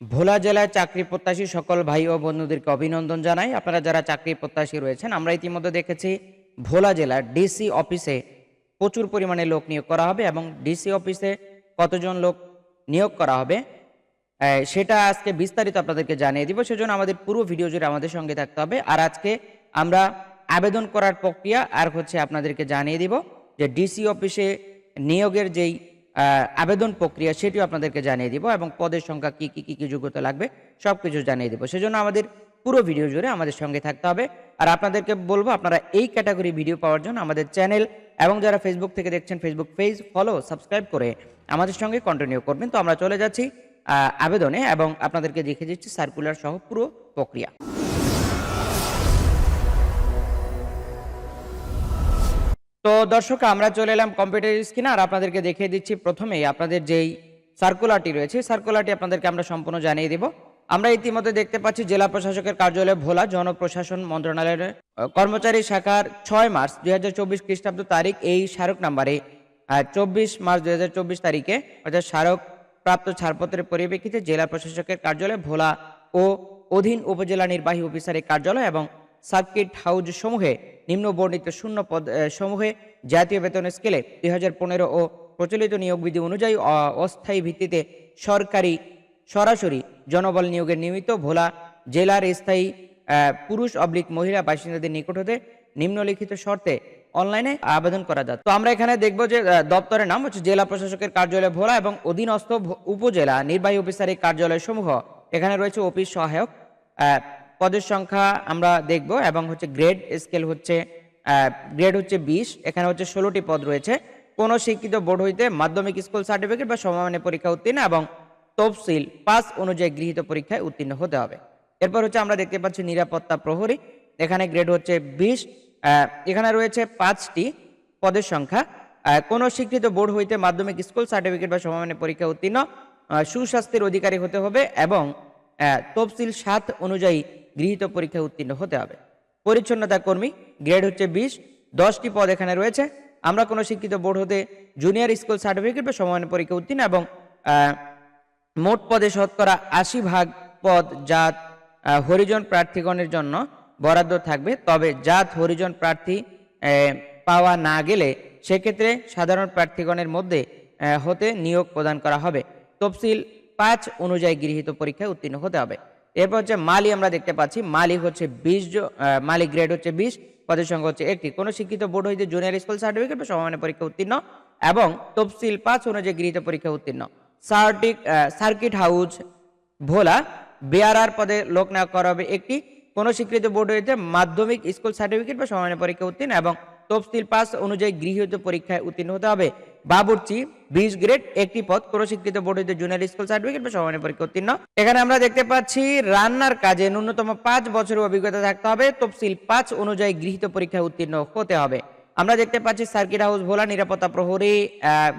ভোলা জেলায় চাকরি প্রত্যাশী সকল ভাই ও বন্ধুদেরকে অভিনন্দন জানাই। আপনারা যারা চাকরি প্রত্যাশী রয়েছেন, আমরা ইতিমধ্যে দেখেছি ভোলা জেলার ডিসি অফিসে প্রচুর পরিমাণে লোক নিয়োগ করা হবে এবং ডিসি অফিসে কতজন লোক নিয়োগ করা হবে সেটা আজকে বিস্তারিত আপনাদেরকে জানিয়ে দিব। সেজন্য আমাদের পুরো ভিডিও জুড়ে আমাদের সঙ্গে থাকতে হবে। আর আজকে আমরা আবেদন করার প্রক্রিয়া আর হচ্ছে আপনাদেরকে জানিয়ে দিব যে ডিসি অফিসে নিয়োগের যেই আবেদন প্রক্রিয়া সেটিও আপনাদেরকে জানিয়ে দিব এবং পদের সংখ্যা কি কি, কী কী যোগ্যতা লাগবে সব কিছু জানিয়ে দিব। সেজন্য আমাদের পুরো ভিডিও জুড়ে আমাদের সঙ্গে থাকতে হবে। আর আপনাদেরকে বলব, আপনারা এই ক্যাটাগরি ভিডিও পাওয়ার জন্য আমাদের চ্যানেল এবং যারা ফেসবুক থেকে দেখছেন ফেসবুক পেজ ফলো সাবস্ক্রাইব করে আমাদের সঙ্গে কন্টিনিউ করবেন। তো আমরা চলে যাচ্ছি আবেদনে এবং আপনাদেরকে দেখে দিচ্ছি সার্কুলার সহ পুরো প্রক্রিয়া। তো দর্শক, আমরা চলে এলাম কম্পিউটার স্ক্রিনে আর আপনাদেরকে দেখিয়ে দিচ্ছি প্রথমেই আপনাদের যেই সার্কুলারটি রয়েছে সার্কুলারটি আপনাদেরকে আমরা সম্পূর্ণ জানিয়ে দিব। আমরা ইতিমধ্যে দেখতে পাচ্ছি জেলা প্রশাসকের কার্যালয় ভোলা জনপ্রশাসন মন্ত্রণালয়ের কর্মচারী শাখার ছয় মার্চ দুই হাজার চব্বিশ খ্রিস্টাব্দ তারিখ এই স্মারক নাম্বারে চব্বিশ মার্চ দুই হাজার চব্বিশ তারিখে অর্থাৎ স্মারক প্রাপ্ত ছাড়পত্রের পরিপ্রেক্ষিতে জেলা প্রশাসকের কার্যালয় ভোলা ও অধীন উপজেলা নির্বাহী অফিসারের কার্যালয় এবং সার্কিট হাউস সমূহে নিম্ন বর্ণিত শূন্য পদ সমূহে জাতীয় বেতন স্কেলে দুই হাজার পনেরো ও প্রচলিত নিয়োগ বিধি অনুযায়ী অস্থায়ী ভিত্তিতে সরকারি, সরাসরি জনবল নিয়োগের নিমিত্ত ভোলা জেলার স্থায়ী পুরুষ অবলিক মহিলা বাসিন্দাদের নিকট হতে নিম্নলিখিত শর্তে অনলাইনে আবেদন করা যায় তো আমরা এখানে দেখব যে দপ্তরের নাম হচ্ছে জেলা প্রশাসকের কার্যালয় ভোলা এবং অধীনস্থ উপজেলা নির্বাহী অফিসারের কার্যালয় সমূহ এখানে রয়েছে অফিস সহায়ক পদের সংখ্যা আমরা দেখব এবং হচ্ছে গ্রেড স্কেল হচ্ছে গ্রেড হচ্ছে বিশ, এখানে হচ্ছে ষোলোটি পদ রয়েছে। কোন শিক্ষিত বোর্ড হইতে মাধ্যমিক স্কুল সার্টিফিকেট বা সমমানের পরীক্ষা উত্তীর্ণ এবং তফসিল পাস অনুযায়ী গৃহীত পরীক্ষায় উত্তীর্ণ হতে হবে। এরপর হচ্ছে আমরা দেখতে পাচ্ছি নিরাপত্তা প্রহরী, এখানে গ্রেড হচ্ছে বিশ এখানে রয়েছে পাঁচটি পদের সংখ্যা। কোন স্বীকৃত বোর্ড হইতে মাধ্যমিক স্কুল সার্টিফিকেট বা সমমানের পরীক্ষা উত্তীর্ণ সুস্বাস্থ্যের অধিকারী হতে হবে এবং তফসিল সাত অনুযায়ী গৃহীত পরীক্ষায় উত্তীর্ণ হতে হবে। পরিচ্ছন্নতা কর্মী, গ্রেড হচ্ছে বিশ, দশটি পদ এখানে রয়েছে। আমরা কোনো শিক্ষিত বোর্ড হতে জুনিয়র স্কুল সার্টিফিকেট বা সমমানের পরীক্ষা উত্তীর্ণ এবং মোট পদে শতকরা আশি ভাগ পদ জাত হরিজন প্রার্থীগণের জন্য বরাদ্দ থাকবে। তবে জাত, হরিজন প্রার্থী পাওয়া না গেলে সেক্ষেত্রে সাধারণ প্রার্থীগণের মধ্যে হতে নিয়োগ প্রদান করা হবে। তফসিল পাঁচ অনুযায়ী গৃহীত পরীক্ষায় উত্তীর্ণ হতে হবে। এরপর হচ্ছে মালি আমরা দেখতে পাচ্ছি। মালিক হচ্ছে বিশ মালিক গ্রেড হচ্ছে বিশ পদের সংখ্যা হচ্ছে একটি। কোনো শিক্ষিত বোর্ড হইতে জুনিয়র স্কুল সার্টিফিকেট বা সমমানের পরীক্ষা উত্তীর্ণ এবং তফসিল পাঁচ অনুযায়ী গৃহীত পরীক্ষা উত্তীর্ণ। সার্টিক সার্কিট হাউস ভোলা বেয়ারার পদে লোক নিয়োগ করা হবে একটি। কোন স্বীকৃত বোর্ড হইতে মাধ্যমিক স্কুল সার্টিফিকেট বা সমমানের পরীক্ষা উত্তীর্ণ এবং তফসিল পাস অনুযায়ী গৃহীত পরীক্ষায় উত্তীর্ণ হতে হবে। বাবুর্চি, বিশ গ্রেড, একটি পদ বোর্ড হইতে জুনিয়র স্কুল সার্টিফিকেট বা সমমানের পরীক্ষা উত্তীর্ণ। এখানে আমরা দেখতে পাচ্ছি, রান্নার কাজে ন্যূনতম পাঁচ বছরের অভিজ্ঞতা থাকতে হবে। তফসিল পাঁচ অনুযায়ী গৃহীত পরীক্ষায় উত্তীর্ণ হতে হবে। আমরা দেখতে পাচ্ছি সার্কিট হাউস ভোলা, নিরাপত্তা প্রহরী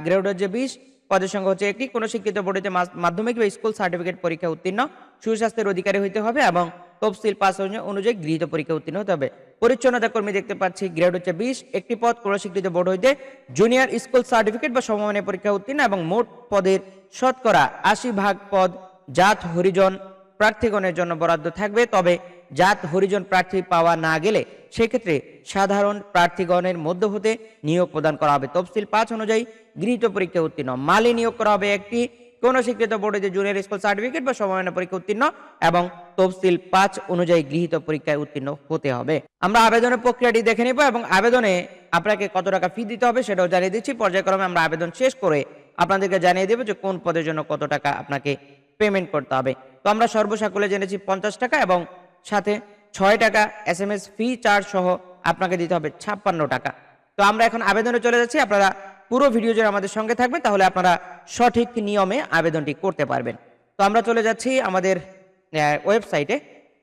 গ্রেড হচ্ছে বিশ, পদের সংখ্যা হচ্ছে একটি। কোন শিক্ষিত বোর্ডেতে মাধ্যমিক বা স্কুল সার্টিফিকেট পরীক্ষা উত্তীর্ণ। সুস্বাস্থ্যের অধিকারী হইতে হবে এবং তফসিল পাস অনুযায়ী গৃহীত পরীক্ষা উত্তীর্ণ হতে হবে। পরিচ্ছন্নতা কর্মী দেখতে পাচ্ছি গ্রেড হচ্ছে বিশ, একটি পদ স্বীকৃত বোর্ড হইতে জুনিয়র স্কুল সার্টিফিকেট বা সমমানের পরীক্ষা উত্তীর্ণ এবং মোট পদের শতকরা আশি ভাগ পদ জাত হরিজন প্রার্থীগণের জন্য বরাদ্দ থাকবে। তবে জাত হরিজন প্রার্থী পাওয়া না গেলে সেক্ষেত্রে সাধারণ প্রার্থীগণের মধ্য হতে নিয়োগ প্রদান করা হবে। তফসিল পাঁচ অনুযায়ী গৃহীত পরীক্ষা উত্তীর্ণ। মালি নিয়োগ করা হবে একটি কোন স্বীকৃত বোর্ডে যে জুনিয়র স্কুল সার্টিফিকেট বা সমমানের পরীক্ষা উত্তীর্ণ এবং তফসিল পাঁচ অনুযায়ী গৃহীত পরীক্ষায় উত্তীর্ণ হতে হবে। আমরা আবেদনের প্রক্রিয়াটি দেখে নিব এবং আবেদনে আপনাকে কত টাকা ফি দিতে হবে সেটাও জানিয়ে দিচ্ছি। পর্যায়ক্রমে আমরা আবেদন শেষ করে আপনাদেরকে জানিয়ে দেবো যে কোন পদের জন্য কত টাকা আপনাকে পেমেন্ট করতে হবে। তো আমরা সর্বসাকুলে জেনেছি পঞ্চাশ টাকা এবং সাথে ছয় টাকা S M S fee charge সহ আপনাকে দিতে হবে ছাপ্পান্ন টাকা। তো আমরা এখন আবেদনে চলে যাচ্ছি। আপনারা পুরো ভিডিও জুড়ে আমাদের সঙ্গে থাকবেন, তাহলে আপনারা সঠিক নিয়মে আবেদনটি করতে পারবেন। তো আমরা চলে যাচ্ছি আমাদের ওয়েবসাইটে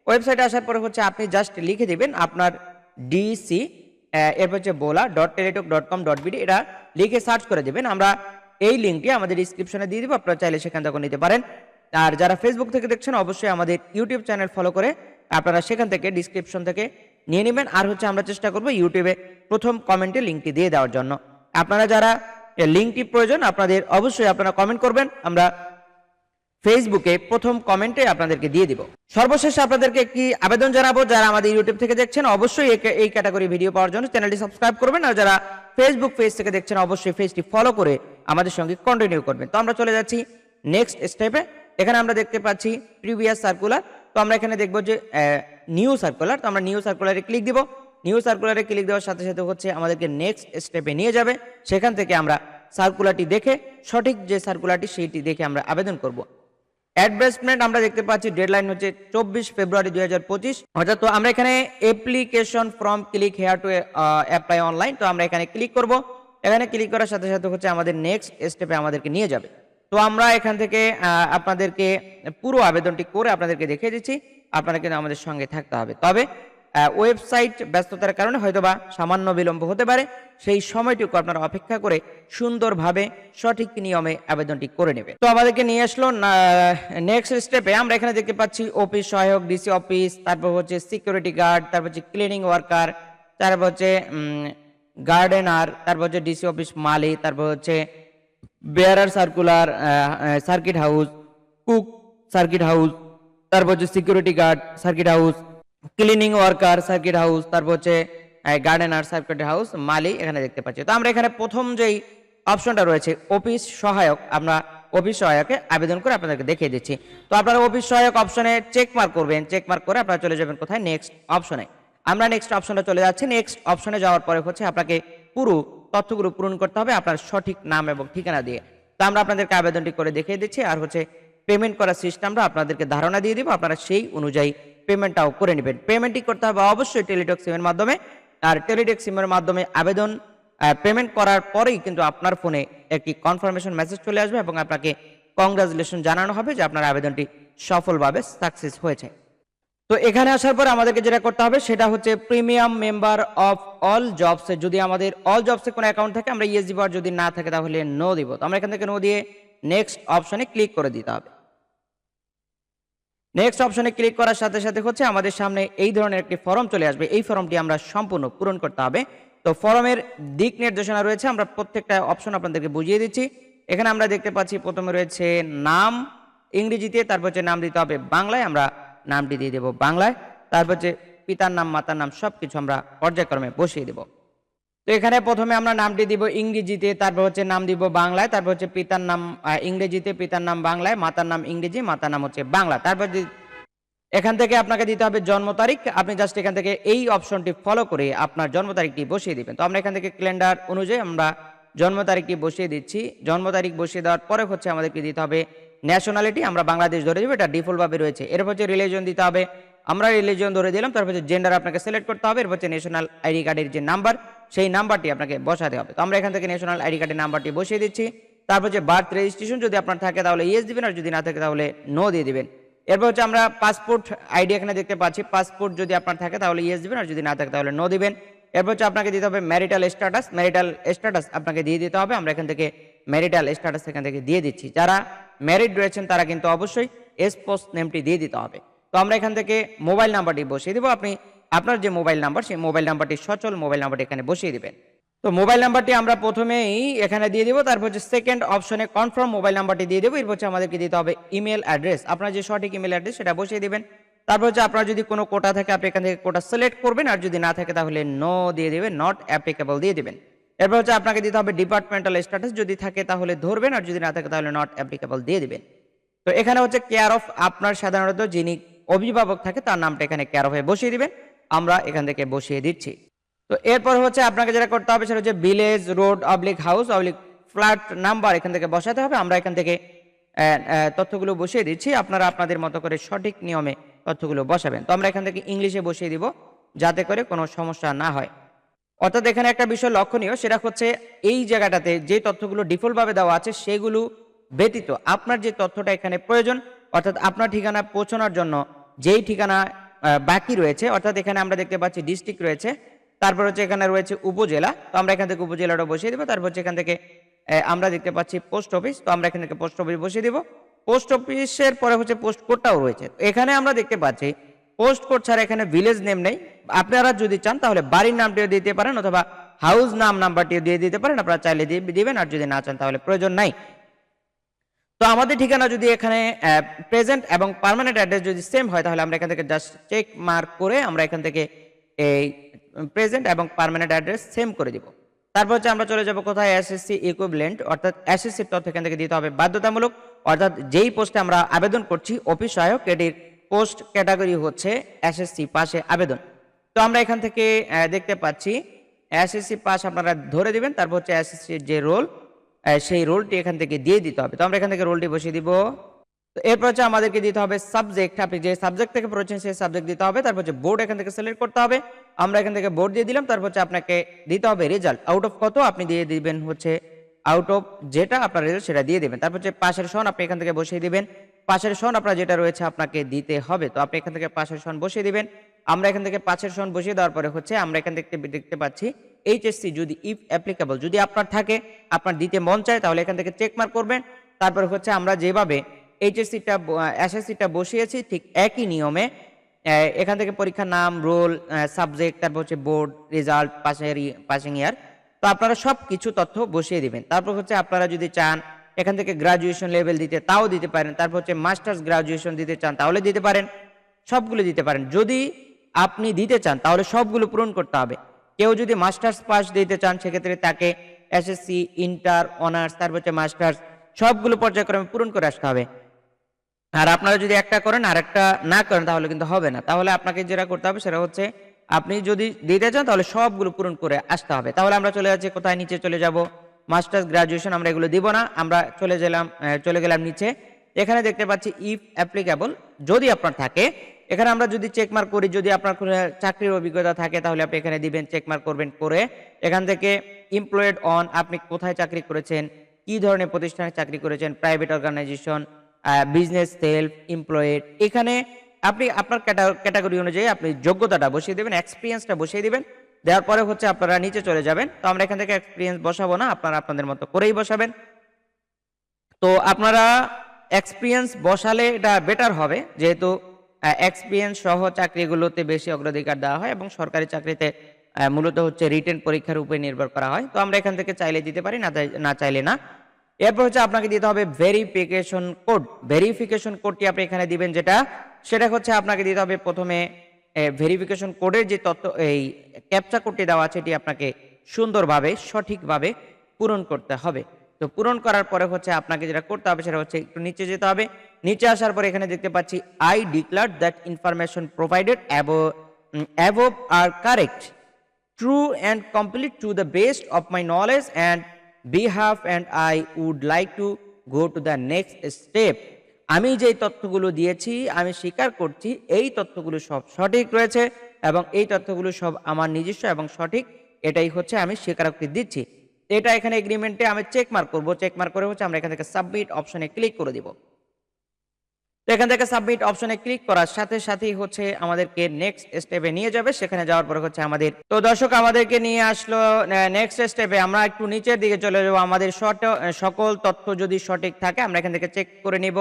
ওয়েবসাইটে আসার পরে হচ্ছে আপনি জাস্ট লিখে দিবেন আপনার ডিসি এরপর হচ্ছে বোলা dot Teletalk dot com dot BD এটা লিখে সার্চ করে দেবেন। আমরা এই লিঙ্কটি আমাদের ডিসক্রিপশনে দিয়ে দেবো, আপনারা চাইলে সেখান থেকে নিতে পারেন। আর যারা ফেসবুক থেকে দেখছেন, অবশ্যই আমাদের ইউটিউব চ্যানেল ফলো করে আপনারা সেখান থেকে ডিসক্রিপশন থেকে নিয়ে নেবেন। আর হচ্ছে আমরা চেষ্টা করব ইউটিউবে প্রথম কমেন্টে লিঙ্কটি দিয়ে দেওয়ার জন্য। আপনারা যারা লিঙ্কটি প্রয়োজন, আপনাদের অবশ্যই আপনারা কমেন্ট করবেন, আমরা ফেসবুকে প্রথম কমেন্টে আপনাদেরকে দিয়ে দিব। সর্বশেষ আপনাদেরকে একটি আবেদন জানাব, যারা আমাদের ইউটিউব থেকে দেখছেন, অবশ্যই এই ক্যাটাগরি ভিডিও পাওয়ার জন্য চ্যানেলটি সাবস্ক্রাইব করবেন, আর যারা ফেসবুক পেজ থেকে দেখছেন, অবশ্যই পেজটি ফলো করে আমাদের সঙ্গে কন্টিনিউ করবেন। তো আমরা চলে যাচ্ছি নেক্সট স্টেপে এখানে আমরা দেখতে পাচ্ছি প্রিভিয়াস সার্কুলার তো আমরা এখানে দেখব যে নিউ সার্কুলার তো আমরা নিউ সার্কুলারে ক্লিক দিব। নিউ সার্কুলারে ক্লিক দেওয়ার সাথে সাথে হচ্ছে আমাদেরকে নেক্সট স্টেপে নিয়ে যাবে। সেখান থেকে আমরা সার্কুলারটি দেখে, সঠিক যে সার্কুলারটি সেইটি দেখে আমরা আবেদন করব। অ্যাডভার্টাইজমেন্ট আমরা দেখতে পাচ্ছি ডেডলাইন হচ্ছে চব্বিশ ফেব্রুয়ারি দুই হাজার পঁচিশ। অর্থাৎ তো আমরা এখানে application form click here to apply online তো আমরা এখানে ক্লিক করব। এখানে ক্লিক করার সাথে সাথে হচ্ছে আমাদের নেক্সট স্টেপে আমাদেরকে নিয়ে যাবে। তো আমরা এখান থেকে আপনাদেরকে পুরো আবেদনটি করে আপনাদেরকে দেখিয়ে দিচ্ছি। আপনারা কিন্তু আমাদের সঙ্গে থাকতে হবে। তবে ওয়েবসাইট ব্যস্ততার কারণে হয়তোবা সামান্য বিলম্ব হতে পারে। সেই সময়টুকু আপনারা অপেক্ষা করে সুন্দরভাবে সঠিক নিয়মে আবেদনটি করে নেবে তো আমাদেরকে নিয়ে আসলো নেক্সট স্টেপে আমরা এখানে দেখতে পাচ্ছি অফিস সহায়ক ডিসি অফিস তারপর হচ্ছে সিকিউরিটি গার্ড তারপর হচ্ছে ক্লিনিং ওয়ার্কার তারপর হচ্ছে গার্ডেনার তারপর হচ্ছে ডিসি অফিস মালি তারপর হচ্ছে bearer circular circuit house cook circuit house তারপর হচ্ছে security guard circuit house cleaning worker circuit house তারপর হচ্ছে গার্ডেনার সার্কিট হাউস মালি এখানে দেখতে পাচ্ছি। তো আমরা এখানে প্রথম যেই অপশনটা রয়েছে অফিস সহায়ক, আমরা অফিস সহায়কে আবেদন করে আপনাদেরকে দেখিয়ে দিচ্ছি। তো আপনারা অফিস সহায়ক অপশনে চেক মার্ক করবেন চেক মার্ক করে আপনারা চলে যাবেন কোথায়? নেক্সট অপশনে আমরা নেক্সট অপশনে চলে যাচ্ছি। নেক্সট অপশনে যাওয়ার পরে হচ্ছে আপনাকে পুরো তথ্যগুলো পূরণ করতে হবে আপনার সঠিক নাম এবং ঠিকানা দিয়ে। তো আমরা আপনাদেরকে আবেদনটি করে দেখিয়ে দিচ্ছি। আর হচ্ছে পেমেন্ট করার সিস্টেমটা আপনাদেরকে ধারণা দিয়ে দিব। আপনারা সেই অনুযায়ী পেমেন্টটাও করে নেবেন। পেমেন্টটি করতে হবে অবশ্যই টেলিটক সিমের মাধ্যমে। আর টেলিটক সিমের মাধ্যমে আবেদন পেমেন্ট করার পরেই কিন্তু আপনার ফোনে একটি কনফার্মেশন মেসেজ চলে আসবে এবং আপনাকে কংগ্রাচুলেশন জানানো হবে যে আপনার আবেদনটি সফলভাবে সাকসেস হয়েছে। তো এখানে আসার পর আমাদেরকে যেটা করতে হবে, সেটা হচ্ছে premium member of all jobs যদি আমাদের অল জবসে কোনো অ্যাকাউন্ট থাকে, আমরা ইয়েস দিব আর যদি না থাকে তাহলে নো দিব। তো আমরা এখান থেকে নো দিয়ে নেক্সট অপশনে ক্লিক করে দিতে হবে। নেক্সট অপশনে ক্লিক করার সাথে সাথে হচ্ছে আমাদের সামনে এই ধরনের একটি ফর্ম চলে আসবে। এই ফর্মটি আমরা সম্পূর্ণ পূরণ করতে হবে। তো ফর্মের দিক নির্দেশনা রয়েছে, আমরা প্রত্যেকটা অপশন আপনাদেরকে বুঝিয়ে দিচ্ছি। এখানে আমরা দেখতে পাচ্ছি প্রথমে রয়েছে নাম, ইংরেজিতে, তারপর হচ্ছে নাম দিতে হবে বাংলায়, আমরা নামটি দিয়ে দেব বাংলায়। তারপর হচ্ছে পিতার নাম, মাতার নাম সব কিছু আমরা পর্যায়ক্রমে বসিয়ে দেব। তো এখানে প্রথমে আমরা নামটি দিব ইংরেজিতে, তারপর হচ্ছে নাম দিব বাংলায়, তারপর হচ্ছে পিতার নাম ইংরেজিতে, পিতার নাম বাংলায়, মাতার নাম ইংরেজি, মাতার নাম হচ্ছে বাংলা। তারপর এখান থেকে আপনাকে দিতে হবে জন্ম তারিখ। আপনি জাস্ট এখান থেকে এই অপশনটি ফলো করে আপনার জন্ম তারিখটি বসিয়ে দিবেন। তো আমরা এখান থেকে ক্যালেন্ডার অনুযায়ী আমরা জন্ম তারিখটি বসিয়ে দিচ্ছি। জন্ম তারিখ বসিয়ে দেওয়ার পরে হচ্ছে আমাদেরকে দিতে হবে ন্যাশনালিটি আমরা বাংলাদেশ ধরে দেবো, এটা ডিফল্ট ভাবে রয়েছে। এরপর হচ্ছে রিলিজন দিতে হবে, আমরা রিলিজন ধরে দিলাম, তারপর হচ্ছে জেন্ডার আপনাকে সিলেক্ট করতে হবে, এরপর হচ্ছে ন্যাশনাল আইডি কার্ডের যে নাম্বার সেই নাম্বারটি আপনাকে বসাতে হবে। তো আমরা এখান থেকে ন্যাশনাল আইডি কার্ডের নাম্বারটি বসিয়ে দিচ্ছি। তারপর হচ্ছে বার্থ রেজিস্ট্রেশন যদি আপনার থাকে তাহলে ইয়েস দিবেন, আর যদি না থাকে তাহলে নো দিয়ে দিবেন। এরপর হচ্ছে আমরা পাসপোর্ট আইডি এখানে দেখতে পাচ্ছি। পাসপোর্ট যদি আপনার থাকে তাহলে ইয়েস দিবেন, আর যদি না থাকে তাহলে নো দিবেন। এরপর হচ্ছে আপনাকে দিতে হবে ম্যারিটাল স্ট্যাটাস ম্যারিটাল স্ট্যাটাস আপনাকে দিয়ে দিতে হবে। আমরা এখান থেকে ম্যারিটাল স্ট্যাটাস এখান থেকে দিয়ে দিচ্ছি। যারা ম্যারিড রয়েছেন তারা কিন্তু অবশ্যই এসপোস নেমটি দিয়ে দিতে হবে। তো আমরা এখান থেকে মোবাইল নাম্বারটি বসিয়ে দেবো। আপনি আপনার যে মোবাইল নাম্বার, সেই মোবাইল নাম্বারটি সচল মোবাইল নাম্বারটি এখানে বসিয়ে দিবেন। তো মোবাইল নাম্বারটি আমরা প্রথমেই এখানে দিয়ে দেবো, তারপর হচ্ছে সেকেন্ড অপশনে কনফার্ম মোবাইল নাম্বারটি দিয়ে দেবো, এরপর হচ্ছে আমাদেরকে দিতে হবে ইমেল অ্যাড্রেস আপনার যে সঠিক ইমেল অ্যাড্রেস সেটা বসিয়ে দেবেন। তারপর হচ্ছে আপনার যদি কোনো কোটা থাকে, আপনি এখান থেকে কোটা সিলেক্ট করবেন, আর যদি না থাকে তাহলে নো দিয়ে দিবেন নট অ্যাপ্লিকেবল দিয়ে দিবেন। এরপর হচ্ছে আপনাকে দিতে হবে ডিপার্টমেন্টাল স্ট্যাটাস যদি থাকে তাহলে ধরবেন, আর যদি না থাকে তাহলে নট অ্যাপ্লিকেবল দিয়ে দেবেন। তো এখানে হচ্ছে কেয়ার অফ আপনার সাধারণত যিনি অভিভাবক থাকে, তার নামটা এখানে কেয়ার অফে বসিয়ে দিবেন। আমরা এখান থেকে বসিয়ে দিচ্ছি। তো এরপর হচ্ছে আপনাকে যেটা করতে হবে সেটা হচ্ছে village road oblique house oblique flat number এখান থেকে বসাতে হবে। আমরা এখান থেকে তথ্যগুলো বসিয়ে দিচ্ছি। আপনারা আপনাদের মতো করে সঠিক নিয়মে তথ্যগুলো বসাবেন। তো আমরা এখান থেকে ইংলিশে বসিয়ে দিব, যাতে করে কোনো সমস্যা না হয়। অর্থাৎ এখানে একটা বিষয় লক্ষণীয়, সেটা হচ্ছে এই জায়গাটাতে যে তথ্যগুলো ডিফল্টভাবে দেওয়া আছে, সেগুলো ব্যতীত আপনার যে তথ্যটা এখানে প্রয়োজন, অর্থাৎ আপনার ঠিকানা পৌঁছানোর জন্য যেই ঠিকানা বাকি রয়েছে, অর্থাৎ এখানে আমরা দেখতে পাচ্ছি ডিস্ট্রিক্ট রয়েছে, তারপর হচ্ছে এখানে রয়েছে উপজেলা, তো আমরা এখান থেকে উপজেলাটা বসিয়ে দেবো, তারপর হচ্ছে এখান থেকে আমরা দেখতে পাচ্ছি পোস্ট অফিস তো আমরা এখান থেকে পোস্ট অফিস বসিয়ে দিব পোস্ট অফিসের পরে হচ্ছে পোস্ট কোডটাও রয়েছে এখানে আমরা দেখতে পাচ্ছি পোস্ট কোড ছাড়া এখানে ভিলেজ নেম নেই, আপনারা যদি চান তাহলে বাড়ির নামটিও দিতে পারেন, অথবা হাউস নাম নাম্বারটিও দিয়ে দিতে পারেন, আপনারা চাইলে দিয়ে দিবেন, আর যদি না চান তাহলে প্রয়োজন নাই। তো আমাদের ঠিকানা যদি এখানে প্রেজেন্ট এবং পার্মানেন্ট অ্যাড্রেস যদি সেম হয়, তাহলে আমরা এখান থেকে জাস্ট চেক মার্ক করে আমরা এখান থেকে এই প্রেজেন্ট এবং পারমানেন্ট অ্যাড্রেস সেম করে দিব। তারপর হচ্ছে আমরা চলে যাব কোথায়? এসএসসি ইকুইভ্যালেন্ট অর্থাৎ এসএসসির তথ্য এখান থেকে দিতে হবে বাধ্যতামূলক। অর্থাৎ যেই পোস্টে আমরা আবেদন করছি অফিস সহায়ক, এটির পোস্ট ক্যাটাগরি হচ্ছে এসএসসি পাশে আবেদন। তো আমরা এখান থেকে দেখতে পাচ্ছি এসএসসি পাস আপনারা ধরে দিবেন, তারপর হচ্ছে এসএসসির যে রোল সেই রোলটি এখান থেকে দিয়ে দিতে হবে। তো আমরা এখান থেকে রোলটি বসিয়ে দিব। তো এরপর হচ্ছে আমাদেরকে দিতে হবে সাবজেক্ট। আপনি যে সাবজেক্ট থেকে পড়েছেন সেই সাবজেক্ট দিতে হবে। তারপর হচ্ছে বোর্ড এখান থেকে সিলেক্ট করতে হবে। আমরা এখান থেকে বোর্ড দিয়ে দিলাম। তারপর হচ্ছে আপনাকে দিতে হবে রেজাল্ট। আউট অফ কত আপনি দিয়ে দিবেন হচ্ছে আউট অফ যেটা আপনার রেজাল্ট সেটা দিয়ে দিবেন। তারপর হচ্ছে পাশের সন আপনি এখান থেকে বসিয়ে দিবেন। পাশের সন আপনার যেটা রয়েছে আপনাকে দিতে হবে। তো আপনি এখান থেকে পাশের সন বসিয়ে দিবেন। আমরা এখান থেকে পাশের সন বসিয়ে দেওয়ার পরে হচ্ছে আমরা এখান থেকে দেখতে পাচ্ছি এইচএসসি যদি ইফ অ্যাপ্লিকেবল যদি আপনার থাকে, আপনার দিতে মন চায়, তাহলে এখান থেকে চেক মার্ক করবেন। তারপরে হচ্ছে আমরা যেভাবে এইচএসসিটা এসএসসিটা বসিয়েছি, ঠিক একই নিয়মে এখান থেকে পরীক্ষার নাম রোল সাবজেক্ট তারপর হচ্ছে বোর্ড রেজাল্ট পাশের পাসিং ইয়ার তো আপনারা সব কিছু তথ্য বসিয়ে দিবেন। তারপর হচ্ছে আপনারা যদি চান, এখান থেকে গ্রাজুয়েশন লেভেল দিতে, তাও দিতে পারেন। তারপর হচ্ছে মাস্টার্স গ্রাজুয়েশন দিতে চান, তাহলে দিতে পারেন। সবগুলো দিতে পারেন। যদি আপনি দিতে চান, তাহলে সবগুলো পূরণ করতে হবে। কেউ যদি মাস্টার্স পাস দিতে চান, সেক্ষেত্রে তাকে এসএসসি ইন্টার অনার্স তারপর হচ্ছে মাস্টার্স সবগুলো পর্যায়ক্রমে পূরণ করে আসতে হবে। আর আপনারা যদি একটা করেন আর একটা না করেন, তাহলে কিন্তু হবে না। তাহলে আপনাকে যেটা করতে হবে, সেটা হচ্ছে আপনি যদি দিতে চান, তাহলে সবগুলো পূরণ করে আসতে হবে। তাহলে আমরা চলে যাচ্ছি, কোথায় নিচে চলে যাব? মাস্টার্স গ্রাজুয়েশন আমরা এগুলো দিব না, আমরা চলে গেলাম চলে গেলাম নিচে। এখানে দেখতে পাচ্ছি ইফ অ্যাপ্লিকেবল যদি আপনার থাকে এখানে আমরা যদি চেক মার্ক করি, যদি আপনার কোনো চাকরির অভিজ্ঞতা থাকে, তাহলে আপনি এখানে দিবেন চেক মার্ক করবেন করে এখান থেকে এমপ্লয়েড অন আপনি কোথায় চাকরি করেছেন, কি ধরনের প্রতিষ্ঠানে চাকরি করেছেন private organization business self employed এখানে আপনি আপনার ক্যাটাগরি অনুযায়ী আপনি যোগ্যতাটা বসিয়ে দেবেন এক্সপিরিয়েন্সটা বসিয়ে দিবেন, দেওয়ার পরে হচ্ছে আপনারা নিচে চলে যাবেন, তো আমরা এখান থেকে এক্সপিরিয়েন্স বসাবো না, আপনারা আপনাদের মতো করেই বসাবেন। তো আপনারা এক্সপিরিয়েন্স বসালে এটা বেটার হবে, যেহেতু এক্সপিরিয়েন্স সহ চাকরিগুলোতে বেশি অগ্রাধিকার দেওয়া হয় এবং সরকারি চাকরিতে মূলত হচ্ছে রিটেন পরীক্ষার উপরে নির্ভর করা হয়। তো আমরা এখান থেকে চাইলে দিতে পারি, না না চাইলে না। এরপর হচ্ছে আপনাকে দিতে হবে ভেরিফিকেশন কোড ভেরিফিকেশন কোডটি আপনি এখানে দিবেন যেটা, সেটা হচ্ছে আপনাকে দিতে হবে প্রথমে ভেরিফিকেশন কোডের যে তথ্য এই ক্যাপচা কোডটি দেওয়া আছে, এটি আপনাকে সুন্দরভাবে, সঠিকভাবে পূরণ করতে হবে। তো পূরণ করার পরে হচ্ছে আপনাকে যেটা করতে হবে সেটা হচ্ছে একটু নিচে যেতে হবে। নিচে আসার পরে এখানে দেখতে পাচ্ছি I declare that information provided above are correct true and complete to the best of my knowledge and behalf and I would like to go to the next step আমি যেই তথ্যগুলো দিয়েছি, আমি স্বীকার করছি, এই তথ্যগুলো সব সঠিক রয়েছে এবং এই তথ্যগুলো সব আমার নিজস্ব এবং সঠিক। এটাই হচ্ছে আমি স্বীকারোক্তি দিচ্ছি। এটা এখানে এগ্রিমেন্টে আমি চেক মার্ক করব। চেক মার্ক করে হচ্ছে আমরা এখান থেকে সাবমিট অপশনে ক্লিক করে দিব। তো এখান থেকে সাবমিট অপশনে ক্লিক করার সাথে সাথেই হচ্ছে আমাদেরকে নেক্সট স্টেপে নিয়ে যাবে। সেখানে যাওয়ার পরে হচ্ছে আমাদের তো দর্শক, আমাদেরকে নিয়ে আসলো নেক্সট স্টেপে আমরা একটু নিচের দিকে চলে যাব। আমাদের সকল তথ্য যদি সঠিক থাকে, আমরা এখান থেকে চেক করে নিব।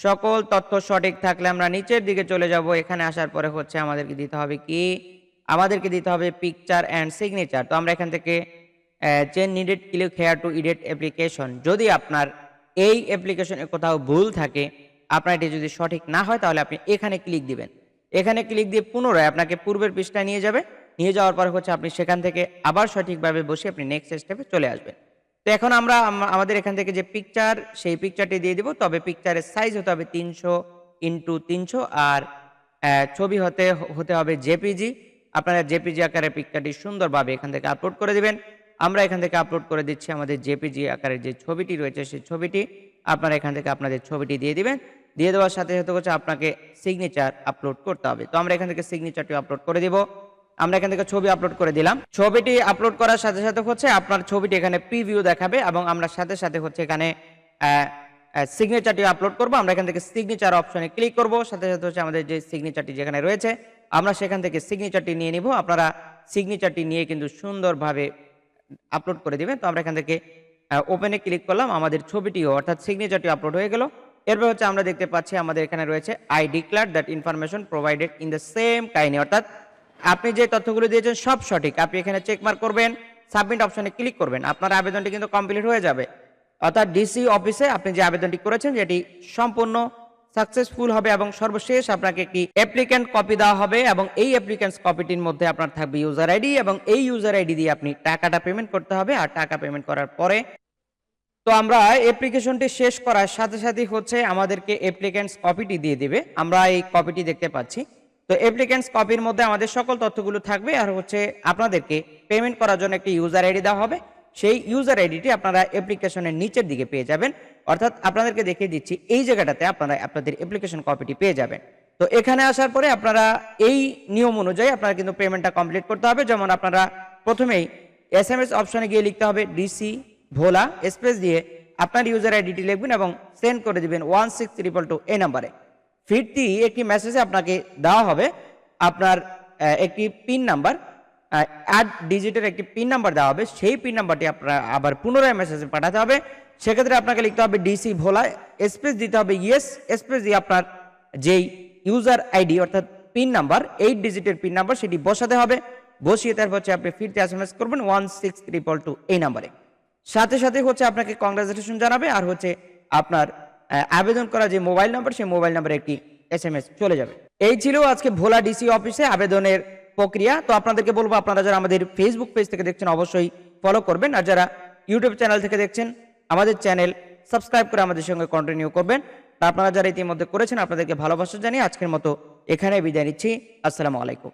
সকল তথ্য সঠিক থাকলে আমরা নিচের দিকে চলে যাব। এখানে আসার পরে হচ্ছে আমাদেরকে দিতে হবে কি? আমাদেরকে দিতে হবে পিকচার অ্যান্ড সিগনেচার তো আমরা এখান থেকে chain needed click here to edit application যদি আপনার এই অ্যাপ্লিকেশনে কোথাও ভুল থাকে, আপনার এটি যদি সঠিক না হয়, তাহলে আপনি এখানে ক্লিক দিবেন। এখানে ক্লিক দিয়ে পুনরায় আপনাকে পূর্বের পৃষ্ঠায় নিয়ে যাবে। নিয়ে যাওয়ার পর হচ্ছে আপনি সেখান থেকে আবার সঠিকভাবে বসে আপনি নেক্সট স্টেপে চলে আসবেন। তো এখন আমরা আমাদের এখান থেকে যে পিকচার সেই পিকচারটি দিয়ে দিব। তবে পিকচারের সাইজ হতে হবে তিনশো ইন্টু তিনশো আর ছবি হতে হতে হবে জেপিজি আপনারা জেপিজি আকারের পিকচারটি সুন্দরভাবে এখান থেকে আপলোড করে দিবেন। আমরা এখান থেকে আপলোড করে দিচ্ছি আমাদের জেপিজি আকারের যে ছবিটি রয়েছে, সেই ছবিটি আপনারা এখান থেকে আপনাদের ছবিটি দিয়ে দিবেন। দিয়ে দেওয়ার সাথে সাথে হচ্ছে আপনাকে সিগনেচার আপলোড করতে হবে। তো আমরা এখান থেকে সিগনেচারটি আপলোড করে দিব। আমরা এখান থেকে ছবি আপলোড করে দিলাম। ছবিটি আপলোড করার সাথে সাথে হচ্ছে আপনার ছবিটি এখানে প্রিভিউ দেখাবে এবং আমরা সাথে সাথে হচ্ছে এখানে সিগনেচারটি আপলোড করব। আমরা এখান থেকে সিগনেচার অপশনে ক্লিক করব। সাথে সাথে হচ্ছে আমাদের যে সিগনেচারটি যেখানে রয়েছে, আমরা সেখান থেকে সিগনেচারটি নিয়ে নিব। আপনারা সিগনেচারটি নিয়ে কিন্তু সুন্দরভাবে আপলোড করে দিবেন। তো আমরা এখান থেকে ওপেনে ক্লিক করলাম, আমাদের ছবিটিও অর্থাৎ সিগনেচারটি আপলোড হয়ে গেল। এরপর হচ্ছে আমরা দেখতে পাচ্ছি আমাদের এখানে রয়েছে I declare that information provided in the same কাহিনী অর্থাৎ আপনি যে তথ্যগুলো দিয়েছেন সব সঠিক। আপনি এখানে চেক মার্ক করবেন সাবমিট অপশনে ক্লিক করবেন। আপনার আবেদনটি কিন্তু কমপ্লিট হয়ে যাবে। অর্থাৎ ডিসি অফিসে আপনি যে আবেদনটি করেছেন, যেটি সম্পূর্ণ সাকসেসফুল হবে এবং সর্বশেষ আপনাকে একটি অ্যাপ্লিক্যান্ট কপি দেওয়া হবে এবং এই অ্যাপ্লিক্যান্টস কপিটির মধ্যে আপনার থাকবে ইউজার আইডি এবং এই ইউজার আইডি দিয়ে আপনি টাকাটা পেমেন্ট করতে হবে আর টাকা পেমেন্ট করার পরে তো আমরা অ্যাপ্লিকেশনটি শেষ করার সাথে সাথে হচ্ছে আমাদেরকে অ্যাপ্লিক্যান্টস কপিটি দিয়ে দিবে। আমরা এই কপিটি দেখতে পাচ্ছি। তো অ্যাপ্লিক্যান্টস কপির মধ্যে আমাদের সকল তথ্যগুলো থাকবে আর হচ্ছে আপনাদেরকে পেমেন্ট করার জন্য একটি ইউজার আইডি দেওয়া হবে। সেই ইউজার আইডিটি আপনারা অ্যাপ্লিকেশনের নিচের দিকে পেয়ে যাবেন। অর্থাৎ আপনাদেরকে দেখিয়ে দিচ্ছি, এই জায়গাটাতে আপনারা আপনাদের অ্যাপ্লিকেশন কপিটি পেয়ে যাবেন। তো এখানে আসার পরে আপনারা এই নিয়ম অনুযায়ী আপনারা কিন্তু পেমেন্টটা কমপ্লিট করতে হবে। যেমন আপনারা প্রথমেই এস এম এস অপশনে গিয়ে লিখতে হবে ডিসি ভোলা স্পেস দিয়ে আপনার ইউজার আইডিটি লিখবেন এবং সেন্ড করে দিবেন ওয়ান সিক্স ট্রিপল টু এই নাম্বারে ফিরতি একটি মেসেজে আপনাকে দেওয়া হবে, আপনার একটি পিন নাম্বার অ্যাড ডিজিটের একটি পিন নাম্বার দেওয়া হবে। সেই পিন নাম্বারটি আপনার আবার পুনরায় মেসেজে পাঠাতে হবে। সেক্ষেত্রে আপনাকে লিখতে হবে ডিসি ভোলা স্পেস দিতে হবে ইয়েস স্পেস দিয়ে আপনার যেই ইউজার আইডি অর্থাৎ পিন নাম্বার এইট ডিজিটের পিন নাম্বার সেটি বসাতে হবে। বসিয়ে তারপর হচ্ছে আপনি ফিরতে এস এম এস করবেন ওয়ান সিক্স ট্রিপল টু এই নাম্বারে সাথে সাথে হচ্ছে আপনাকে কংগ্রাচুলেশন জানাবে আর হচ্ছে আপনার আবেদন করা যে মোবাইল নাম্বার সেই মোবাইল নাম্বারে একটি এস এম এস চলে যাবে। এই ছিল আজকে ভোলা ডিসি অফিসে আবেদনের প্রক্রিয়া। তো আপনাদেরকে বলব, আপনারা যারা আমাদের ফেসবুক পেজ থেকে দেখছেন, অবশ্যই ফলো করবেন। আর যারা ইউটিউব চ্যানেল থেকে দেখছেন, আমাদের চ্যানেল সাবস্ক্রাইব করে আমাদের সঙ্গে কন্টিনিউ করবেন। আপনারা যারা ইতিমধ্যে করেছেন, আপনাদেরকে ভালোবাসা জানিয়ে আজকের মতো এখানে বিদায় নিচ্ছি। আসসালামু আলাইকুম।